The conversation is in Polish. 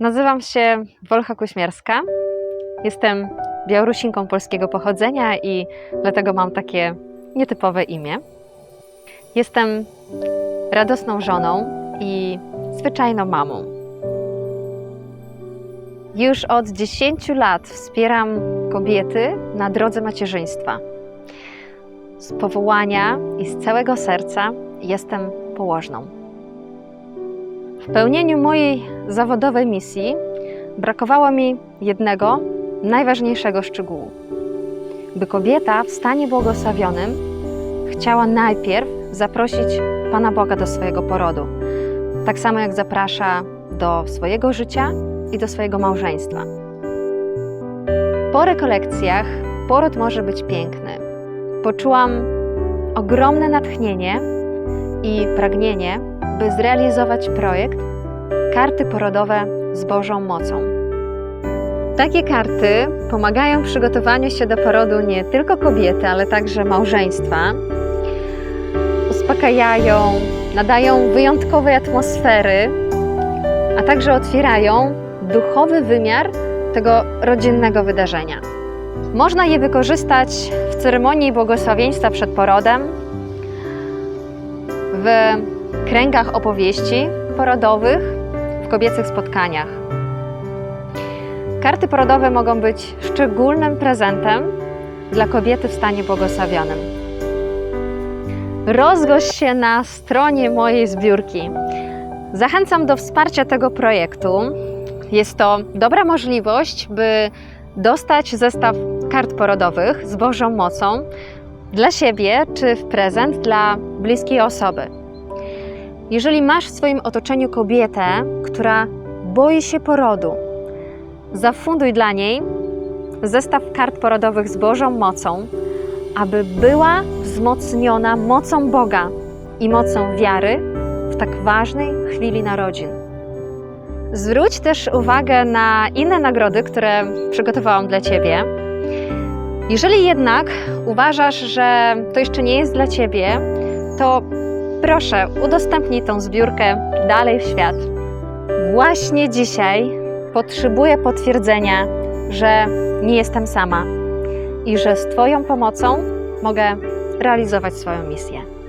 Nazywam się Wolcha Kuśmierska. Jestem Białorusinką polskiego pochodzenia i dlatego mam takie nietypowe imię. Jestem radosną żoną i zwyczajną mamą. Już od 10 lat wspieram kobiety na drodze macierzyństwa. Z powołania i z całego serca jestem położną. W pełnieniu mojej zawodowej misji brakowało mi jednego najważniejszego szczegółu. By kobieta w stanie błogosławionym chciała najpierw zaprosić Pana Boga do swojego porodu, tak samo jak zaprasza do swojego życia i do swojego małżeństwa. Po rekolekcjach poród może być piękny. Poczułam ogromne natchnienie i pragnienie, by zrealizować projekt Karty porodowe z Bożą mocą. Takie karty pomagają w przygotowaniu się do porodu nie tylko kobiety, ale także małżeństwa. Uspokajają, nadają wyjątkowej atmosfery, a także otwierają duchowy wymiar tego rodzinnego wydarzenia. Można je wykorzystać w ceremonii błogosławieństwa przed porodem, w kręgach opowieści porodowych, w kobiecych spotkaniach. Karty porodowe mogą być szczególnym prezentem dla kobiety w stanie błogosławionym. Rozgość się na stronie mojej zbiórki. Zachęcam do wsparcia tego projektu. Jest to dobra możliwość, by dostać zestaw kart porodowych z Bożą mocą dla siebie czy w prezent dla bliskiej osoby. Jeżeli masz w swoim otoczeniu kobietę, która boi się porodu, zafunduj dla niej zestaw kart porodowych z Bożą mocą, aby była wzmocniona mocą Boga i mocą wiary w tak ważnej chwili narodzin. Zwróć też uwagę na inne nagrody, które przygotowałam dla Ciebie. Jeżeli jednak uważasz, że to jeszcze nie jest dla Ciebie, to proszę udostępnij tą zbiórkę dalej w świat. Właśnie dzisiaj potrzebuję potwierdzenia, że nie jestem sama i że z Twoją pomocą mogę realizować swoją misję.